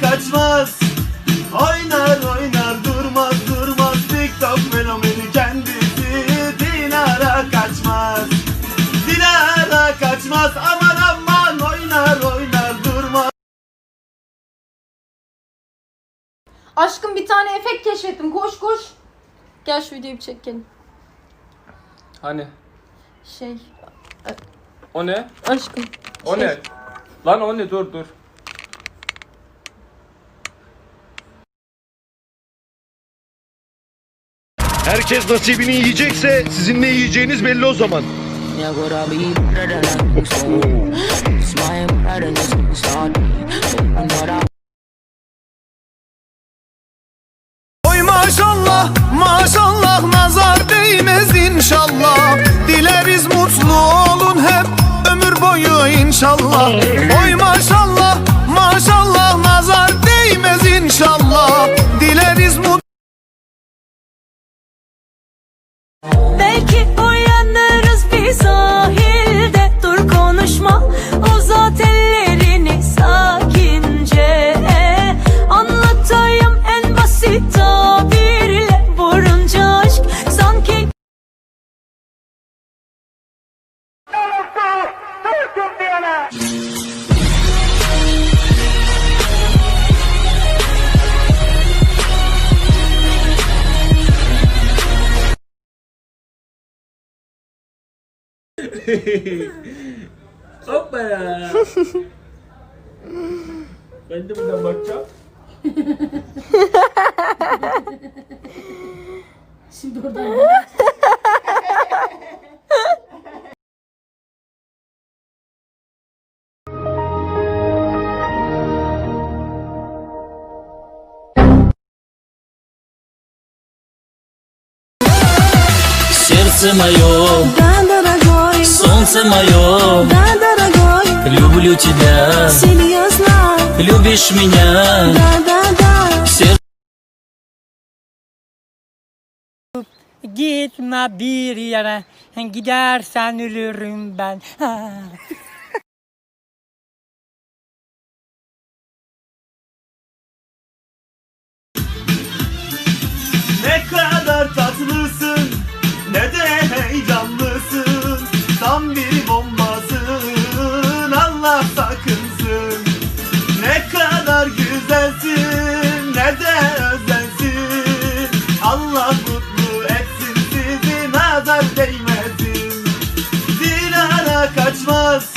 kaçmaz. Oynar oynar durmaz durmaz. TikTok fenomeni kendisi Dinara kaçmaz. Dinara kaçmaz. Aman aman oynar oynar durmaz. Aşkım bir tane efekt keşfettim. Koş koş. Gel şu videoyu bir çekelim. Hani? Şey e, O ne? aşkım. O ne? Şey. Lan o ne? Dur dur. Herkes nasibini yiyecekse sizin ne yiyeceğiniz belli o zaman. Oy maşallah maşallah nazar değmez inşallah Dileriz mutlu olun hep ömür boyu inşallah Oy Belki uyanırız bir sahilde Dur konuşma uzat ellerini sakince. Anlatayım en basit tabirle. Vurunca aşk sanki Hoppa ya. ben de buradan bakacağım. Şimdi oradan Сердце мое, Да, дорогой, солнце мое, да, дорогой люблю тебя, Серьезно, любишь меня, да, да, да. Сердце Gitme bir yere, gidersen ölürüm ben. kaçmaz.